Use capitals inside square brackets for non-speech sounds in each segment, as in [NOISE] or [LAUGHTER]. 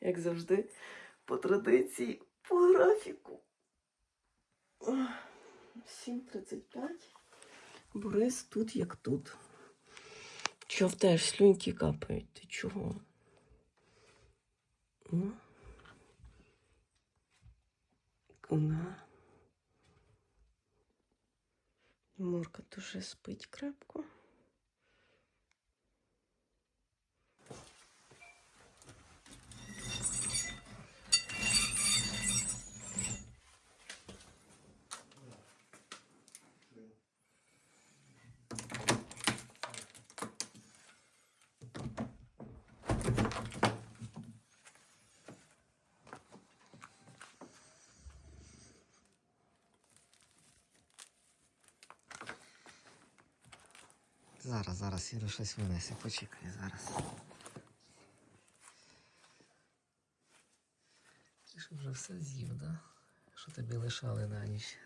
як завжди, по традиції, по графіку. 7.35. Борис тут як тут. Чого в теж слюньки капають? Ти чого? М? Вона. Морка дуже спить крепко. Зараз, зараз, Іра щось винесе. Почекай зараз. Ти ж вже все з'їв, да? Що тобі лишали на ніч?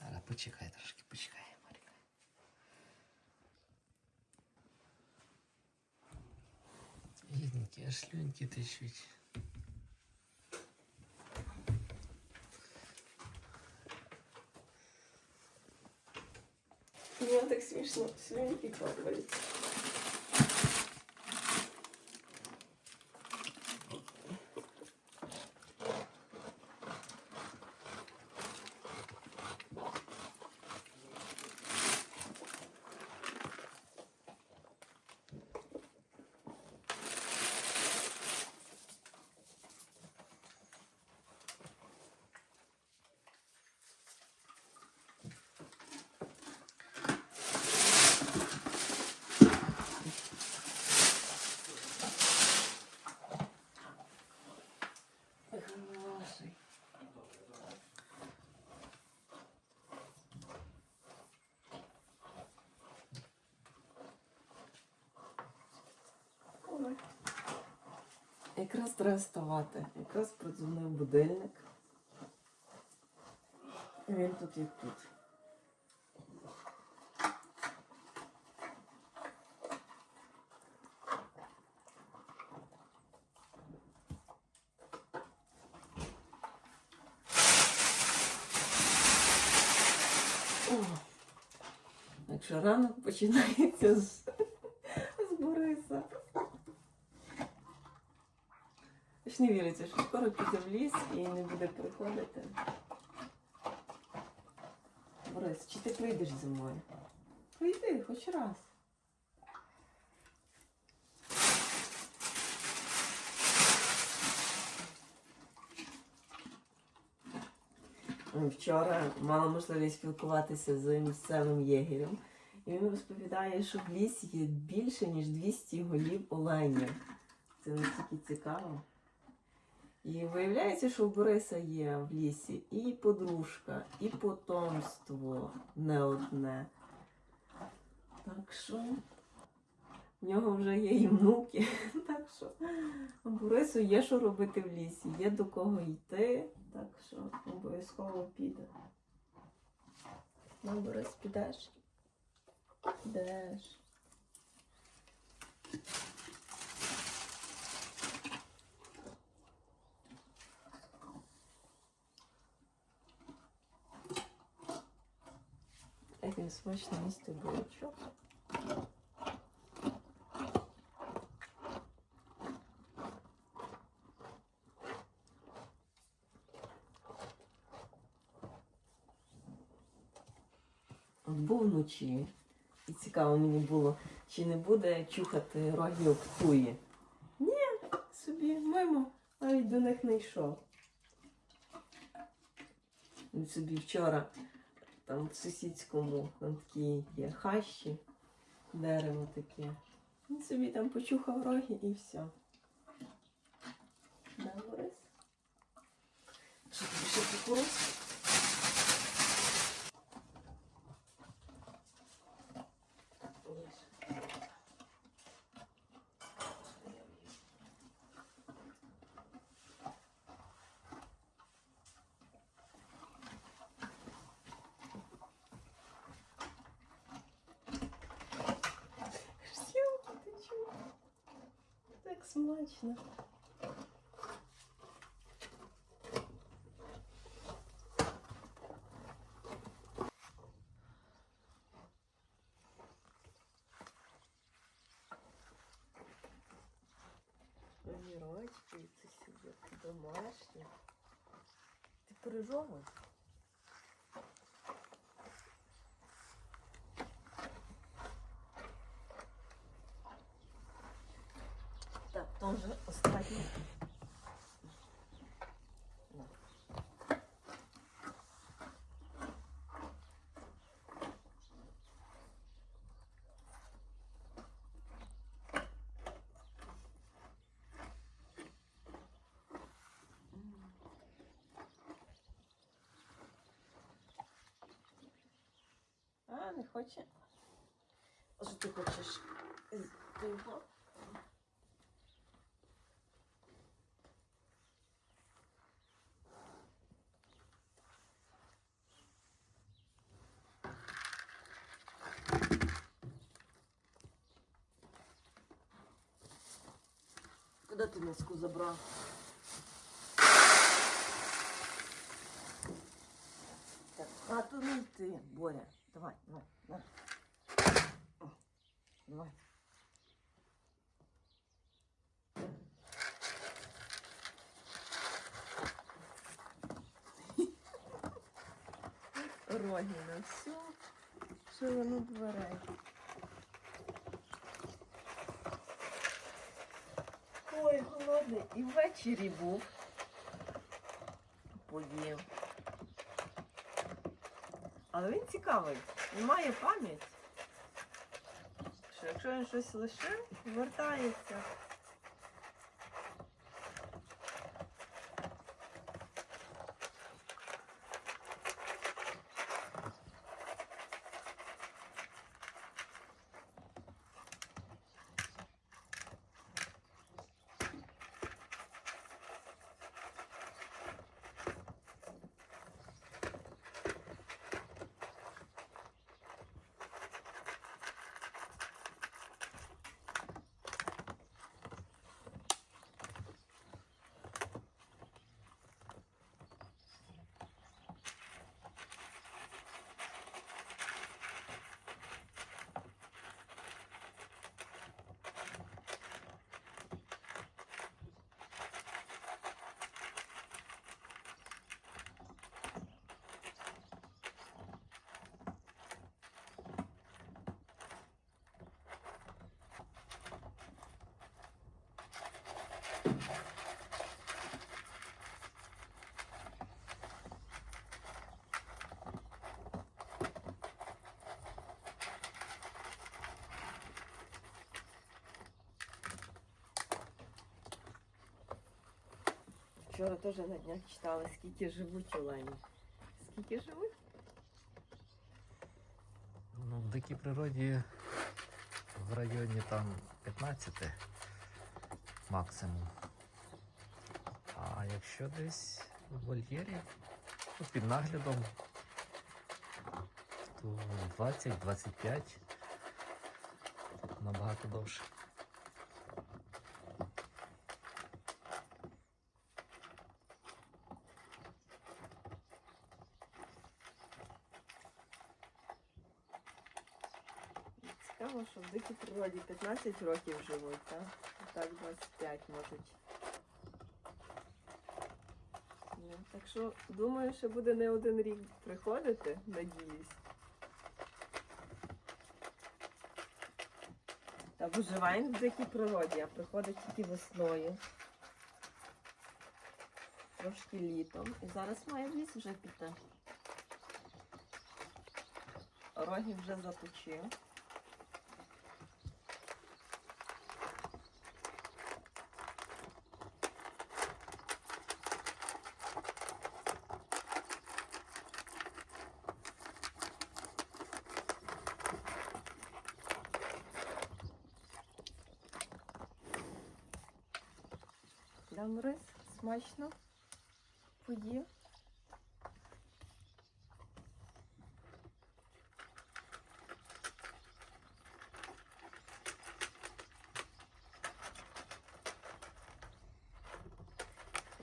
Зараз почекай трошки, почекай. Бідненькі, аж слюньки течуть. Мені так смішно, слюньки капають. Хороший. Ой. Якраз треба вставати. Якраз продзвонив будильник. І Він тут як тут. Якщо ранок починається з, з Бориса. Аж не віриться, що скоро піде в ліс і не буде приходити. Борис, чи ти прийдеш зі мною? Прийди хоч раз. Вчора мала можливість спілкуватися з місцевим єгерем. І він розповідає, що в лісі є більше, ніж 200 голів оленів. Це настільки цікаво. І виявляється, що у Бориса є в лісі і подружка, і потомство не одне. Так що в нього вже є і внуки. [LAUGHS] Так що Борису є що робити в лісі, є до кого йти, так що обов'язково піде. Ну, Борис, підеш? Підеш. Він смачно їсти. От був вночі. І цікаво мені було, чи не буде чухати рогів птуї. Ні, собі мимо, навіть до них не йшов. Він собі вчора там в сусідському там такі є хащі, дерево таке. Він собі там почухав роги і все. Да, Борис? Що ти чого? Так смачно. Мірочки, це сюди домашні. Ти пережовуєш? То вже останнє. На. А, не хоче. А що ти хочеш? З ти миску забрав? Так, а то не ти, Боря. Давай, на. О, Давай. Рогіна, все, що воно дверей. Ой. І ввечері був. Поїв. Але він цікавий. Він має пам'ять. Що якщо він щось лишив, вертається. Вчора теж на днях читала, скільки живуть олені. Скільки живуть? Ну, в дикій природі в районі там 15 максимум. А якщо десь в вольєрі, ну, під наглядом, то 20-25 набагато довше. Цікаво, що в дикій природі 15 років живуть, так? Так 25 можуть. Ну, так що думаю, що буде не один рік приходити, надіюсь. Та виживає в дикій природі, а приходить тільки весною. Трошки літом. І зараз має в ліс вже піти. Роги вже заточив. Дам рис смачно поїв.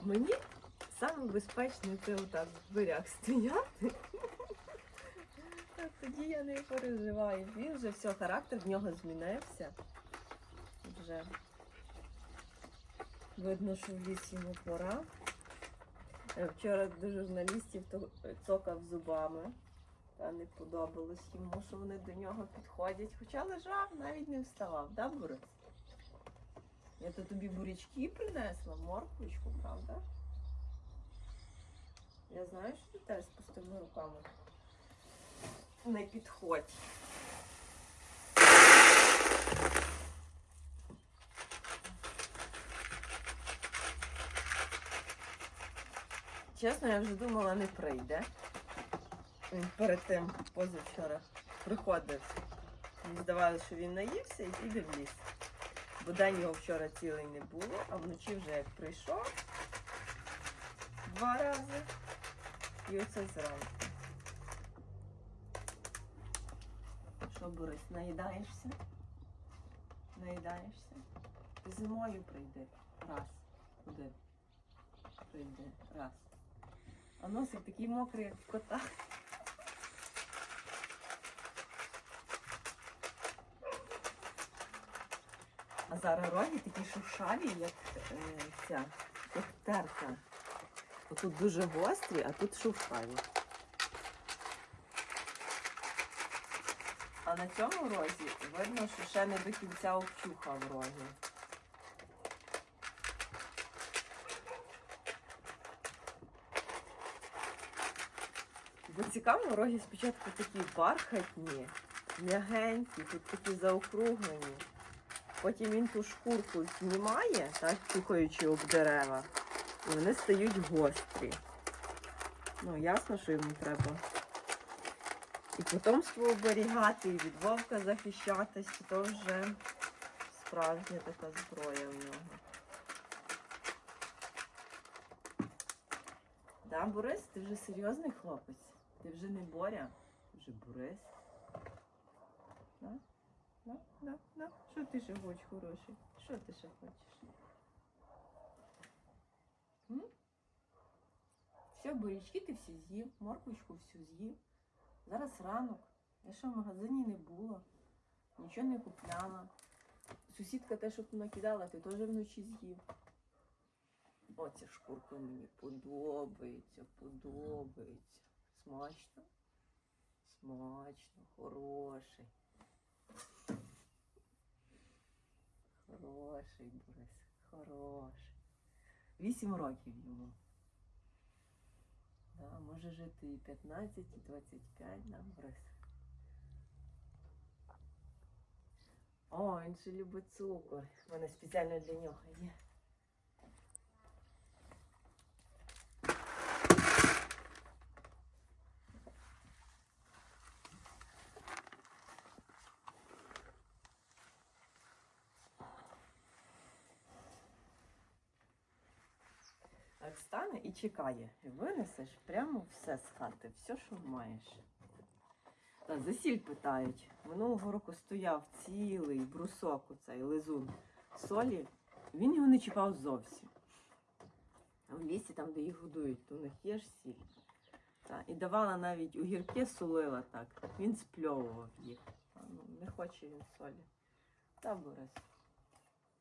Мені саме безпечне це отак в дверях стояти. Тоді я не переживаю. Він вже все, характер в нього змінився. Вже Видно, що в лісі йому пора. Е, Вчора до журналістів цокав зубами. Та не подобалось йому, що вони до нього підходять. Хоча лежав, навіть не вставав, да, Борис? Я то тобі бурячки принесла, морквочку, правда? Я знаю, що ти теж з пустими руками. Не підходь. Чесно, я вже думала, не прийде. Він перед тим позавчора приходив. Мені здавалося, що він наївся і піде в ліс. Бо день його вчора цілий не було, а вночі вже як прийшов два рази. І оце зранку. Що, Борис, наїдаєшся? Наїдаєшся? Зимою прийди. Раз. Один. Прийди. Раз. А носик такий мокрий, як в кота. А зараз роги такі шуршаві, як е, ця, як терка. Отут дуже гострі, а тут шуршаві. А на цьому розі видно, що ще не до кінця обчухав роги. Бо цікаво, роги спочатку такі бархатні, м'ягенькі, тут такі заокруглені. Потім він ту шкурку знімає, так, чухаючи об дерева, і вони стають гострі. Ну, ясно, що йому треба. І потомство оберігати, і від вовка захищатись, то вже справжня така зброя в нього. Да, Борис, ти вже серйозний хлопець. Ти вже не Боря, вже Борис. Да? Да, да, да. Що ти ще хочеш, хороший? Що ти ще хочеш? М? Все, бурячки ти всі з'їв, морквочку всю з'їв. Зараз ранок. Я ще в магазині не була, нічого не купляла. Сусідка те, що ти накидала, ти теж вночі з'їв. Оця шкурка мені подобається, подобається. Смачно? Смачно, хороший. Хороший Борис, хороший. Вісім років йому. Да, може жити і 15, і 25, да, Борис. О, він ще любить цукор. У мене спеціально для нього є. Так стане і чекає. І винесеш прямо все з хати, все, що маєш. Так, за сіль питають. Минулого року стояв цілий брусок, оцей лизун солі. Він його не чіпав зовсім. А в лісі, там, де їх годують, то у них є ж сіль. Так, і давала навіть огірки солила так. Він спльовував їх. А, ну, не хоче він солі. Та, Борис.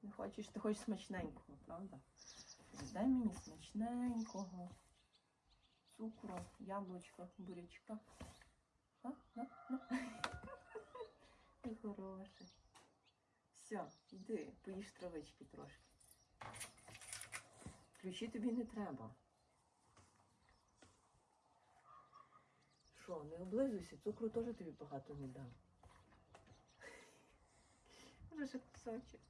Не хочеш, ти хочеш смачненького, правда? Дай мені смачненького. Цукру, яблучка, бурячка. А? На. Ти хороший. Все, йди, поїж травички трошки. Ключі тобі не треба. Що, не облизуйся, цукру теж тобі багато не дам. [LAUGHS] Може ще кусочок.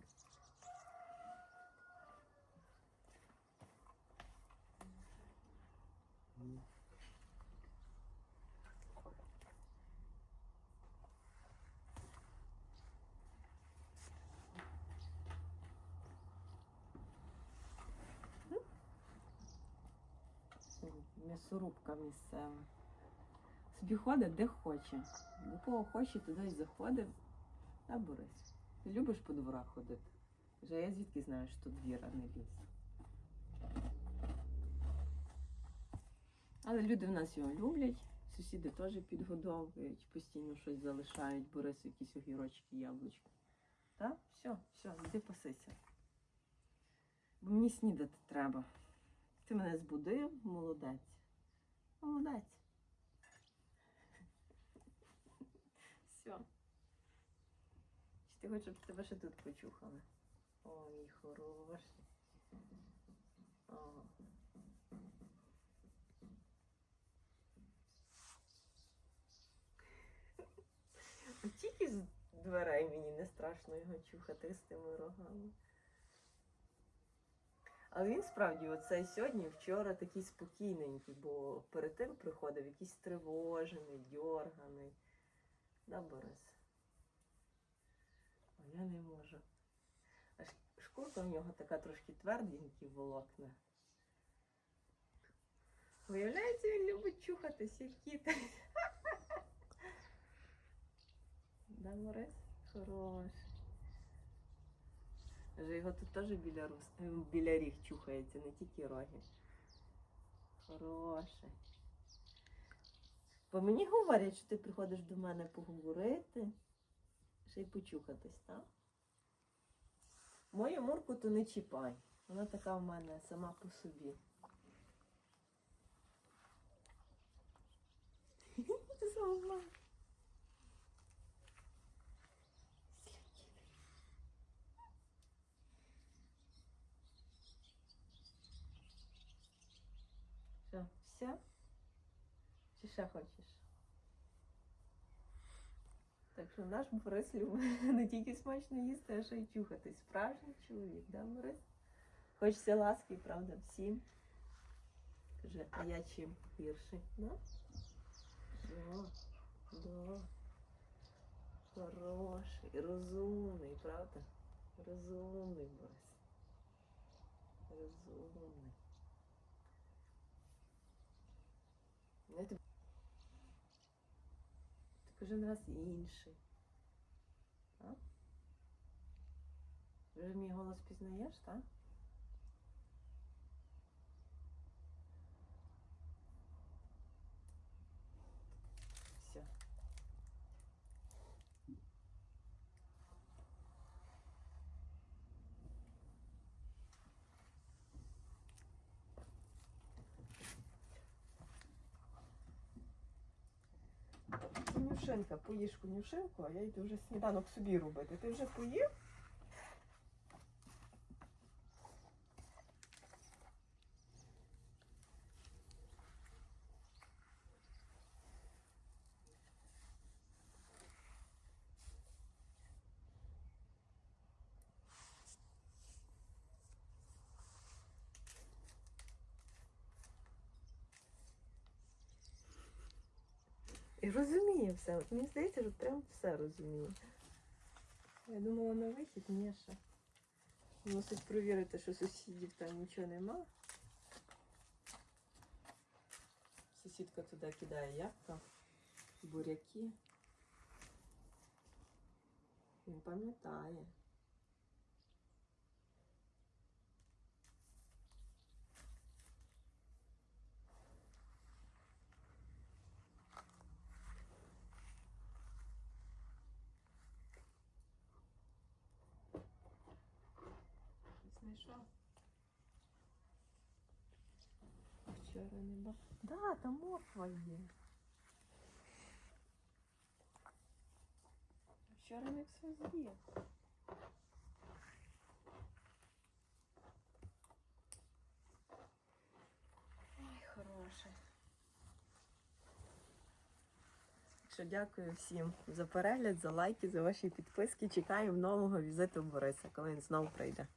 М'ясорубка місцева. Собі ходить де хоче. До кого хоче, туди й заходив. А Борис, ти любиш по дворах ходити? Вже я звідки знаю, що тут двір, а не ліс. Але люди в нас його люблять, сусіди теж підгодовують, постійно щось залишають, Борису якісь огірочки, яблучки. Так? Все, все, йди пасися. Бо мені снідати треба. Ти мене збудив, молодець. Молодець. Все. Чи ти хочеш, щоб тебе ще тут почухали? О, мій хороший. О. Тільки з дверей мені не страшно його чухати з тими рогами. Але він справді, оцей сьогодні, вчора такий спокійненький, бо перед тим приходив якийсь тривожений, дьорганий. Да, Борис? О, я не можу. А шкурка в нього така трошки тверденькі волокна. Виявляється, він любить чухатись, як кіт. [LAUGHS] Да, Борис? Хороший. Вже його тут теж біля, рус... е, біля ріг чухається, не тільки роги. Хороший. Бо мені говорять, що ти приходиш до мене поговорити, ще й почухатись, так? Мою мурку то не чіпай. Вона така в мене сама по собі. [LAUGHS] Сама. ще хочеш? Так що наш Борис любить не тільки смачно їсти, а ще й чухати. Справжній чоловік, да, Борис? Хочеться ласки, правда, всім. Каже, а я чим гірший, да? Да, да. Хороший, розумний, правда? Розумний Борис. Розумний. Кожен раз інший. А? Вже мій голос пізнаєш, так? Все. Конюшенка, поїж конюшинку, а я йду вже сніданок собі робити. Ти вже поїв? І розуміє все. От мені здається, що прям все розуміє. Я думала на вихід, ні, ще. Мусить провірити, що сусідів там нічого нема. Сусідка туди кидає ябка, буряки. Він пам'ятає. Знайшов. Вчора не бачив. Да, там морква є. Вчора не все з'їв. Ой, хороше. Що дякую всім за перегляд, за лайки, за ваші підписки. Чекаємо нового візиту Бориса, коли він знову прийде.